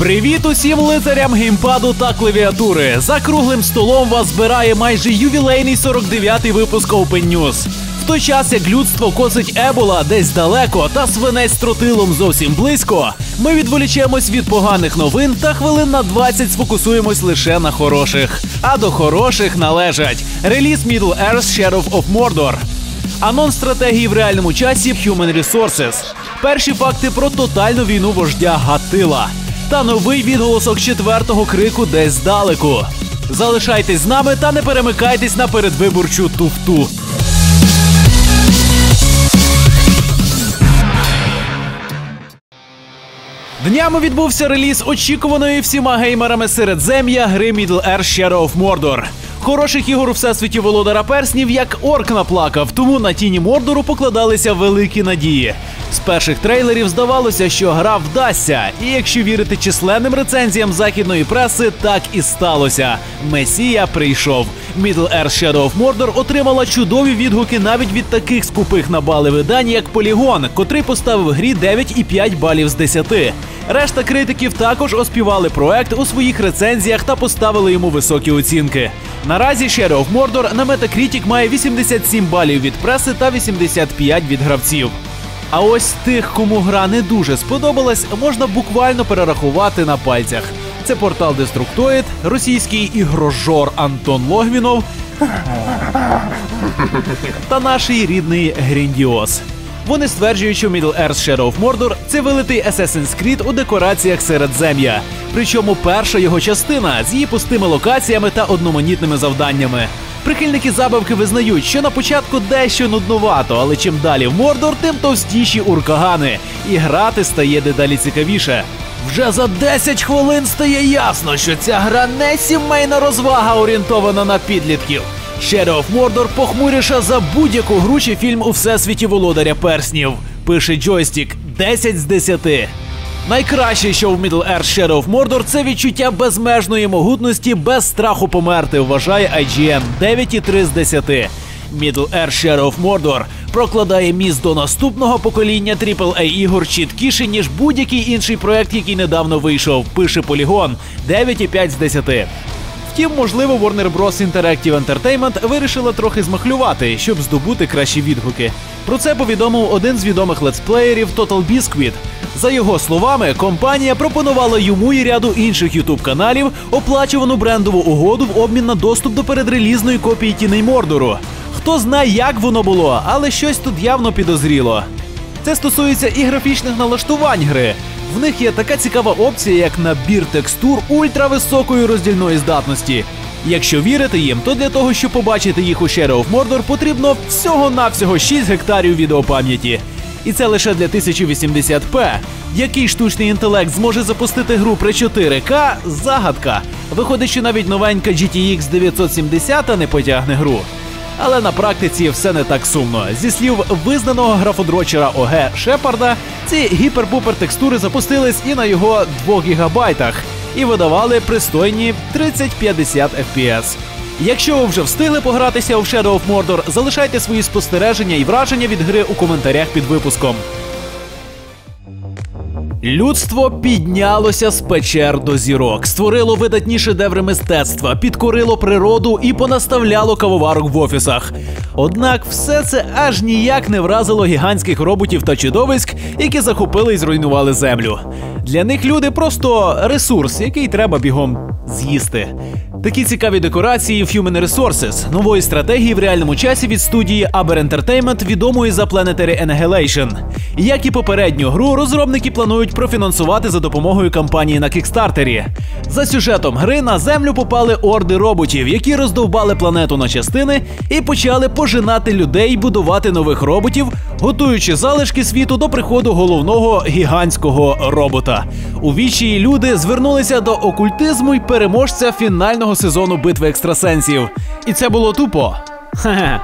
Привіт усім лицарям геймпаду та клавіатури. За круглим столом вас збирає майже ювілейний 49-й випуск Open News. В той час, як людство косить ебола десь далеко та свинець тротилом зовсім близько, ми відволічемось від поганих новин та хвилин на 20 сфокусуємось лише на хороших. А до хороших належать реліз Middle Earth Shadow of Mordor, Анонс стратегії в реальному часі Human Resources. Перші факти про тотальну війну вождя Гатила. Та новий відголосок четвертого крику десь здалеку. Залишайтесь з нами та не перемикайтесь на передвиборчу туфту. Днями відбувся реліз очікуваної всіма геймерами середзем'я гри Middle Earth Shadow of Mordor. Хороших ігор у всесвіті володара перснів як орк наплакав, тому на тіні Мордору покладалися великі надії. З перших трейлерів здавалося, що гра вдасться, і якщо вірити численним рецензіям західної преси, так і сталося. Месія прийшов. Middle Earth Shadow of Mordor отримала чудові відгуки навіть від таких скупих на бали видань, як Полігон, котрий поставив грі 9,5 балів з 10. Решта критиків також оспівали проект у своїх рецензіях та поставили йому високі оцінки. Наразі Shadow of Mordor на Metacritic має 87 балів від преси та 85 від гравців. А ось тих, кому гра не дуже сподобалась, можна буквально перерахувати на пальцях. Це портал Деструктоїд, російський ігрожор Антон Логвінов та наш рідний Гріндіос. Вони стверджують, що Middle Earth Shadow of Mordor – це вилитий Assassin's Creed у декораціях Середзем'я. Причому перша його частина з її пустими локаціями та одноманітними завданнями. Прихильники забавки визнають, що на початку дещо нуднувато, але чим далі в Мордор, тим товстіші уркагани, і грати стає дедалі цікавіше. Вже за 10 хвилин стає ясно, що ця гра не сімейна розвага, орієнтована на підлітків. Shadow of Mordor похмуріша за будь-яку гру чи фільм у всесвіті володаря перснів. Пише Джойстік 10 з 10. Найкраще, що в Middle Earth Shadow of Mordor, це відчуття безмежної могутності без страху померти, вважає IGN 9,3 з 10. Middle Earth Shadow of Mordor прокладає міст до наступного покоління AAA ігор чіткіше, ніж будь-який інший проект, який недавно вийшов. Пише Полігон 9,5 з 10. Втім, можливо, Warner Bros. Interactive Entertainment вирішила трохи змахлювати, щоб здобути кращі відгуки. Про це повідомив один з відомих летсплеєрів Total Biscuit. За його словами, компанія пропонувала йому і ряду інших ютуб каналів оплачувану брендову угоду в обмін на доступ до передрелізної копії тіней Мордору. Хто знає, як воно було, але щось тут явно підозріло. Це стосується і графічних налаштувань гри. В них є така цікава опція, як набір текстур ультрависокої роздільної здатності. Якщо вірити їм, то для того, щоб побачити їх у Shadow of Mordor, потрібно всього-навсього 6 гектарів відеопам'яті. І це лише для 1080p. Який штучний інтелект зможе запустити гру при 4К – загадка. Виходить, що навіть новенька GTX 970 не потягне гру. Але на практиці все не так сумно. Зі слів визнаного графодрочера ОГ Шепарда, ці гіперпупер текстури запустились і на його 2 гігабайтах і видавали пристойні 30-50 FPS. Якщо ви вже встигли погратися у Shadow of Mordor, залишайте свої спостереження і враження від гри у коментарях під випуском. Людство піднялося з печер до зірок, створило видатні шедеври мистецтва, підкорило природу і понаставляло кавоварок в офісах. Однак все це аж ніяк не вразило гігантських роботів та чудовиськ, які захопили і зруйнували землю. Для них люди просто ресурс, який треба бігом з'їсти. Такі цікаві декорації в Human Resources, нової стратегії в реальному часі від студії Aber Entertainment, відомої за Planetary Annihilation. Як і попередню гру, розробники планують профінансувати за допомогою кампанії на кікстартері. За сюжетом гри на землю попали орди роботів, які роздовбали планету на частини і почали пожинати людей, будувати нових роботів, готуючи залишки світу до приходу головного гігантського робота. Робота. У вічі люди звернулися до окультизму й переможця фінального сезону битви екстрасенсів. І це було тупо. Хе-хе.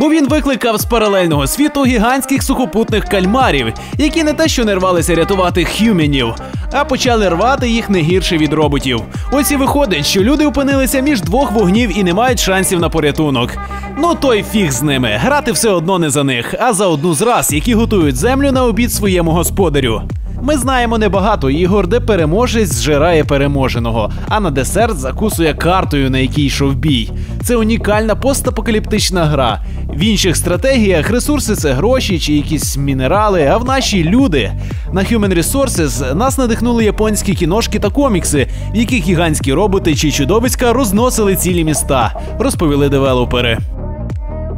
Бо він викликав з паралельного світу гігантських сухопутних кальмарів, які не те, що не рвалися рятувати хюменів, а почали рвати їх не гірше від роботів. Ось і виходить, що люди опинилися між двох вогнів і не мають шансів на порятунок. Ну той фіг з ними. Грати все одно не за них, а за одну з рас, які готують землю на обід своєму господарю. Ми знаємо небагато ігор, де переможець зжирає переможеного, а на десерт закусує картою, на якій йшов бій. Це унікальна постапокаліптична гра. В інших стратегіях ресурси це гроші чи якісь мінерали, а в нашій люди. На Human Resources нас надихнули японські кіношки та комікси, в яких гігантські роботи чи чудовиська розносили цілі міста, розповіли девелопери.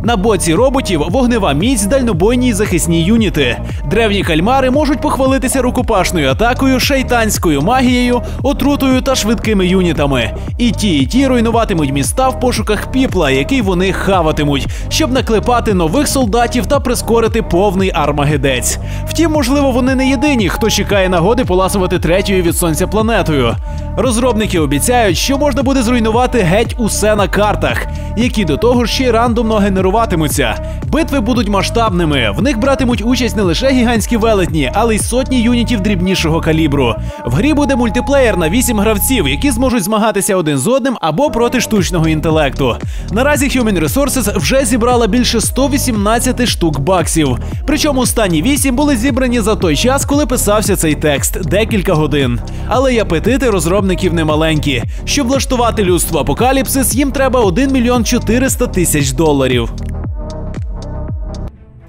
На боці роботів вогнева міць, дальнобойні й захисні юніти. Древні кальмари можуть похвалитися рукопашною атакою, шайтанською магією, отрутою та швидкими юнітами. І ті, і ті руйнуватимуть міста в пошуках піпла, який вони хаватимуть, щоб наклепати нових солдатів та прискорити повний армагедець. Втім, можливо, вони не єдині, хто чекає нагоди поласувати третьою від сонця планетою. Розробники обіцяють, що можна буде зруйнувати геть усе на картах, які до того ще й рандомно генеруватимуться. Битви будуть масштабними. В них братимуть участь не лише гігантські велетні, але й сотні юнітів дрібнішого калібру. В грі буде мультиплеєр на 8 гравців, які зможуть змагатися один з одним або проти штучного інтелекту. Наразі Human Resources вже зібрала більше 118 штук баксів. Причому останні 8 були зібрані за той час, коли писався цей текст декілька годин. Але й апетити розробників немаленькі. Щоб влаштувати людство апокаліпсис, їм треба 1 мільйон 400 тисяч доларів.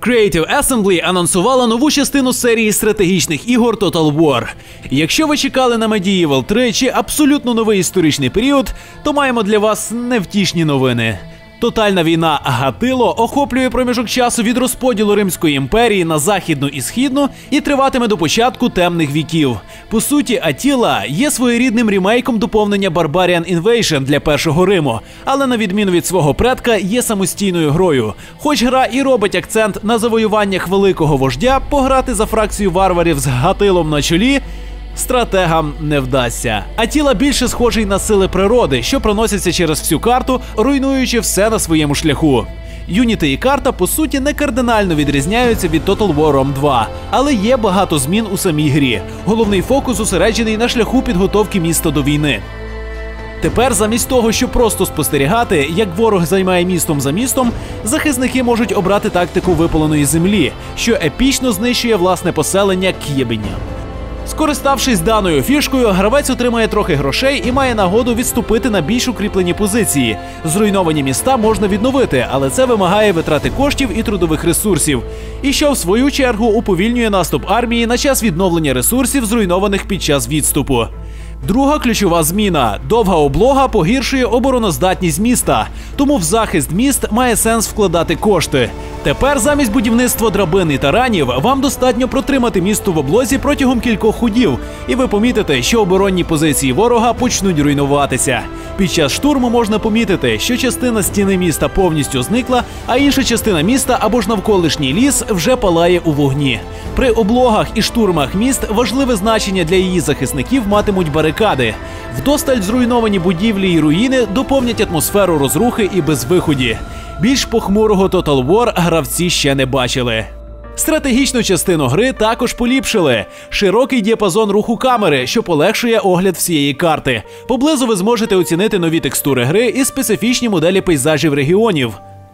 Creative Assembly анонсувала нову частину серії стратегічних ігор Total War. Якщо ви чекали на Medieval 3 чи абсолютно новий історичний період, то маємо для вас невтішні новини. Тотальна війна Гатило охоплює проміжок часу від розподілу Римської імперії на західну і східну і триватиме до початку темних віків. По суті, Атіла є своєрідним рімейком доповнення Barbarian Invasion для першого Риму, але на відміну від свого предка є самостійною грою. Хоч гра і робить акцент на завоюваннях великого вождя, пограти за фракцію варварів з Гатилом на чолі стратегам не вдасться. А тіла більше схожий на сили природи, що проносяться через всю карту, руйнуючи все на своєму шляху. Юніти і карта по суті не кардинально відрізняються від Total War Rome 2, але є багато змін у самій грі. Головний фокус зосереджений на шляху підготовки міста до війни. Тепер, замість того, щоб просто спостерігати, як ворог займає містом за містом, захисники можуть обрати тактику випаленої землі, що епічно знищує власне поселення К'єбеня. Скориставшись даною фішкою, гравець отримає трохи грошей і має нагоду відступити на більш укріплені позиції. Зруйновані міста можна відновити, але це вимагає витрати коштів і трудових ресурсів. І що в свою чергу уповільнює наступ армії на час відновлення ресурсів, зруйнованих під час відступу. Друга ключова зміна: довга облога погіршує обороноздатність міста, тому в захист міст має сенс вкладати кошти. Тепер замість будівництва драбин і таранів вам достатньо протримати місто в облозі протягом кількох ходів, і ви помітите, що оборонні позиції ворога почнуть руйнуватися. Під час штурму можна помітити, що частина стіни міста повністю зникла, а інша частина міста або ж навколишній ліс вже палає у вогні. При облогах і штурмах міст важливе значення для її захисників матимуть барикади. Вдосталь зруйновані будівлі і руїни доповнять атмосферу розрухи і безвиході. Більш похмурого Total War гравці ще не бачили. Стратегічну частину гри також поліпшили. Широкий діапазон руху камери, що полегшує огляд всієї карти. Поблизу ви зможете оцінити нові текстури гри і специфічні моделі пейзажів регіонів.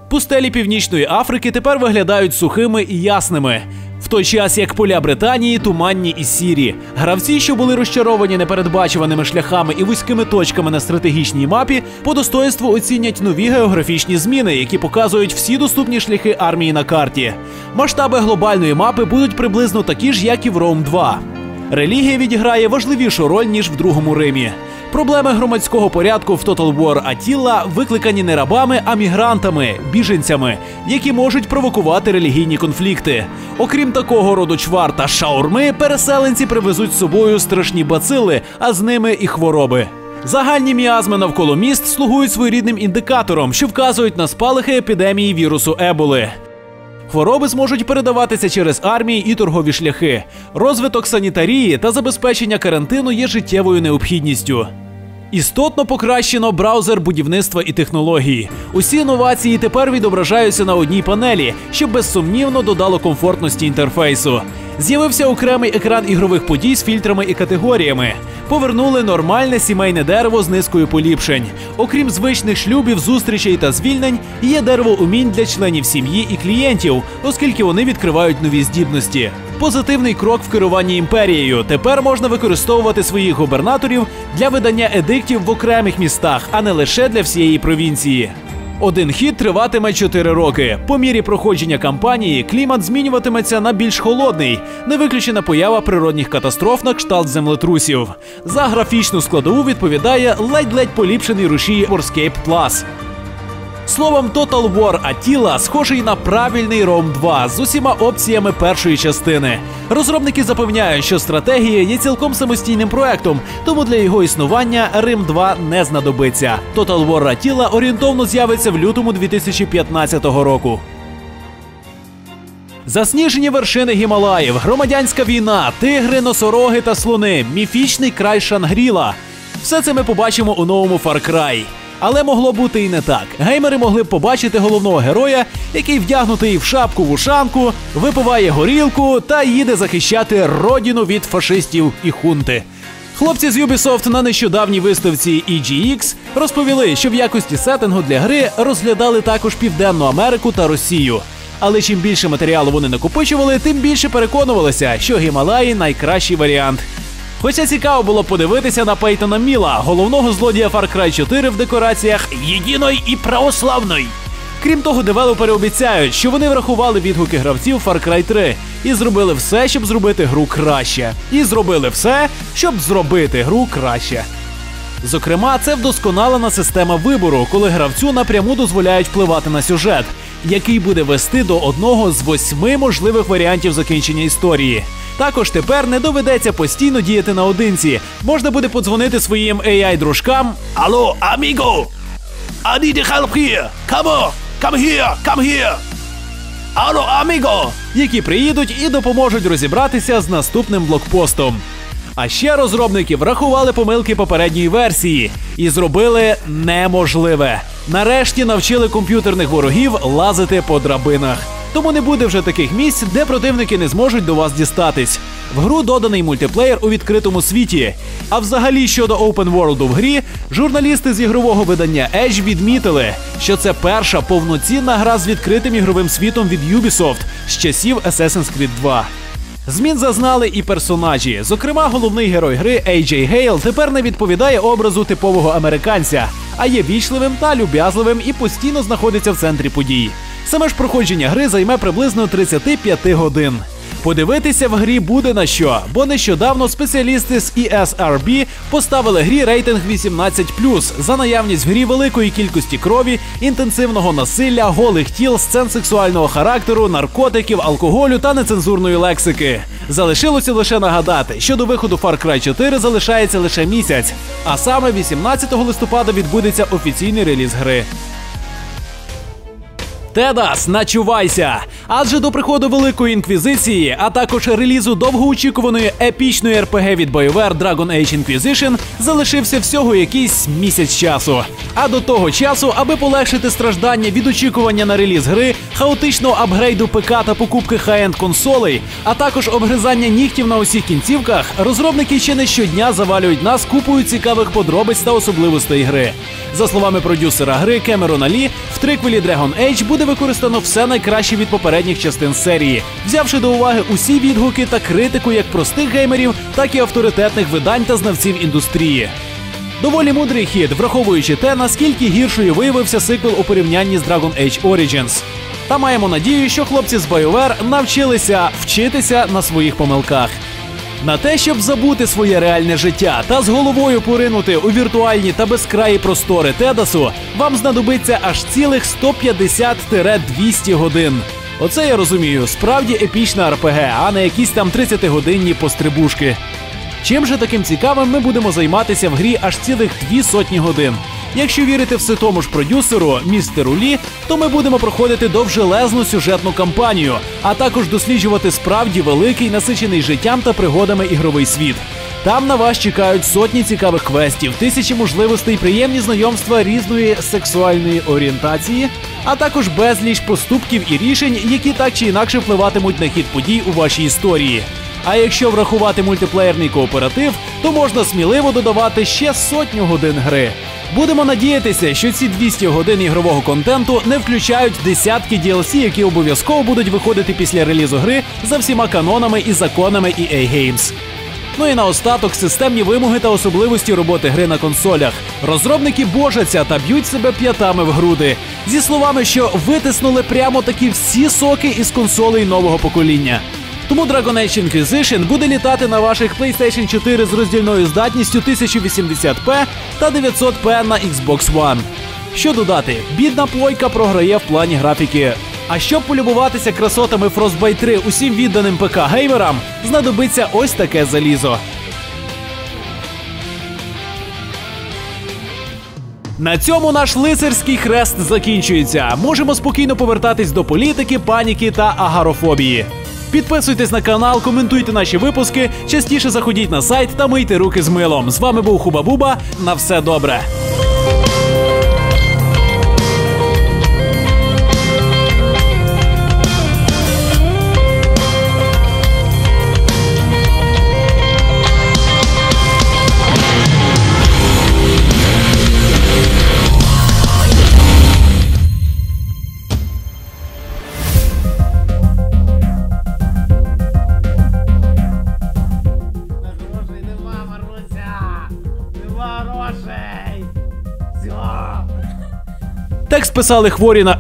Пустелі Північної Африки тепер виглядають сухими і ясними. В той час як поля Британії туманні і сірі. Гравці, що були розчаровані непередбачуваними шляхами і вузькими точками на стратегічній мапі, по достоинству оцінять нові географічні зміни, які показують всі доступні шляхи армії на карті. Масштаби глобальної мапи будуть приблизно такі ж, як і в Rome 2. Релігія відіграє важливішу роль ніж в другому Римі. Проблеми громадського порядку в Total War Attila викликані не рабами, а мігрантами, біженцями, які можуть провокувати релігійні конфлікти. Окрім такого роду чвар та шаурми, переселенці привезуть з собою страшні бацили, а з ними і хвороби. Загальні міазми навколо міст слугують своєрідним індикатором, що вказують на спалахи епідемії вірусу Еболи. Хвороби зможуть передаватися через армії і торгові шляхи. Розвиток санітарії та забезпечення карантину є життєвою необхідністю. Істотно покращено браузер будівництва і технології. Усі інновації тепер відображаються на одній панелі, що безсумнівно додало комфортності інтерфейсу. З'явився окремий екран ігрових подій з фільтрами і категоріями. Повернули нормальне сімейне дерево з низкою поліпшень. Окрім звичних шлюбів, зустрічей та звільнень, є дерево умінь для членів сім'ї і клієнтів, оскільки вони відкривають нові здібності. Позитивний крок в керуванні імперією. Тепер можна використовувати своїх губернаторів для видання едиктів в окремих містах, а не лише для всієї провінції. Один хід триватиме 4 роки. По мірі проходження кампанії клімат змінюватиметься на більш холодний, не виключена поява природних катастроф на кшталт землетрусів. За графічну складову відповідає ледь-ледь поліпшений рушій Warscape Plus. Словом, Total War Attila схожий на правильний Rome 2 з усіма опціями першої частини. Розробники запевняють, що стратегія є цілком самостійним проектом, тому для його існування Рим 2 не знадобиться. Total War Attila орієнтовно з'явиться в лютому 2015 року. Засніжені вершини Гімалаїв, громадянська війна, тигри, носороги та слони, міфічний край Шангріла. Все це ми побачимо у новому Far Cry. Але могло бути і не так. Геймери могли б побачити головного героя, який вдягнутий в шапку вушанку, випиває горілку та їде захищати родину від фашистів і хунти. Хлопці з Ubisoft на нещодавній виставці EGX розповіли, що в якості сеттингу для гри розглядали також Південну Америку та Росію. Але чим більше матеріалу вони накопичували, тим більше переконувалися, що Гімалаї найкращий варіант. Хоча цікаво було подивитися на Пейтона Міла, головного злодія Far Cry 4 в декораціях єдиної і православної. Крім того, девелопери обіцяють, що вони врахували відгуки гравців Far Cry 3 і зробили все, щоб зробити гру краще. І зробили все, щоб зробити гру краще. Зокрема, це вдосконалена система вибору, коли гравцю напряму дозволяють впливати на сюжет, який буде вести до одного з восьми можливих варіантів закінчення історії. Також тепер не доведеться постійно діяти наодинці. Можна буде подзвонити своїм AI-дружкам. Алло, аміго! I need help here! Come on! Come here! Come here! Алло, аміго! Які приїдуть і допоможуть розібратися з наступним блокпостом. А ще розробники врахували помилки попередньої версії і зробили неможливе. Нарешті навчили комп'ютерних ворогів лазити по драбинах. Тому не буде вже таких місць, де противники не зможуть до вас дістатись. В гру доданий мультиплеєр у відкритому світі. А взагалі щодо Open World в грі, журналісти з ігрового видання Edge відмітили, що це перша повноцінна гра з відкритим ігровим світом від Ubisoft з часів Assassin's Creed 2. Змін зазнали і персонажі. Зокрема, головний герой гри AJ Гейл тепер не відповідає образу типового американця, а є вічливим та люб'язливим і постійно знаходиться в центрі подій. Саме ж проходження гри займе приблизно 35 годин. Подивитися в грі буде на що, бо нещодавно спеціалісти з ESRB поставили грі рейтинг 18+, за наявність в грі великої кількості крові, інтенсивного насилля, голих тіл, сцен сексуального характеру, наркотиків, алкоголю та нецензурної лексики. Залишилося лише нагадати, що до виходу Far Cry 4 залишається лише місяць, а саме 18 листопада відбудеться офіційний реліз гри. Тедас, начувайся! Адже до приходу Великої інквізиції, а також релізу довгоочікуваної епічної РПГ від BioWare Dragon Age Inquisition залишився всього якийсь місяць часу. А до того часу, аби полегшити страждання від очікування на реліз гри, хаотичного апгрейду ПК та покупки хай-енд консолей, а також обгризання нігтів на усіх кінцівках, розробники ще не щодня завалюють нас купою цікавих подробиць та особливостей гри. За словами продюсера гри Кемерона Лі, в триквелі Dragon Age буде використано все найкраще від попередніх частин серії, взявши до уваги усі відгуки та критику як простих геймерів, так і авторитетних видань та знавців індустрії. Доволі мудрий хід, враховуючи те, наскільки гіршою виявився сиквел у порівнянні з Dragon Age Origins. Та маємо надію, що хлопці з BioWare навчилися вчитися на своїх помилках. На те, щоб забути своє реальне життя та з головою поринути у віртуальні та безкраї простори Тедасу, вам знадобиться аж цілих 150-200 годин. Оце я розумію, справді епічна РПГ, а не якісь там 30-годинні пострибушки. Чим же таким цікавим ми будемо займатися в грі аж цілих дві сотні годин? Якщо вірити все тому ж продюсеру, містеру Лі, то ми будемо проходити довжелезну сюжетну кампанію, а також досліджувати справді великий насичений життям та пригодами ігровий світ. Там на вас чекають сотні цікавих квестів, тисячі можливостей, приємні знайомства різної сексуальної орієнтації, а також безліч поступків і рішень, які так чи інакше впливатимуть на хід подій у вашій історії. А якщо врахувати мультиплеєрний кооператив, то можна сміливо додавати ще сотню годин гри. Будемо надіятися, що ці 200 годин ігрового контенту не включають десятки DLC, які обов'язково будуть виходити після релізу гри за всіма канонами і законами EA Games. Ну і наостаток системні вимоги та особливості роботи гри на консолях. Розробники божаться та б'ють себе п'ятами в груди зі словами, що витиснули прямо такі всі соки із консолей нового покоління. Тому Dragon Age Inquisition буде літати на ваших PlayStation 4 з роздільною здатністю 1080p та 900p на Xbox One. Що додати, бідна плойка програє в плані графіки. А щоб полюбуватися красотами Frostbite 3 усім відданим ПК геймерам, знадобиться ось таке залізо. На цьому наш лицарський хрест закінчується. Можемо спокійно повертатись до політики, паніки та агарофобії. Підписуйтесь на канал, коментуйте наші випуски, частіше заходіть на сайт та мийте руки з милом. З вами був Хуба Буба. На все добре. Нема грошей! Все! Текст писали хворі на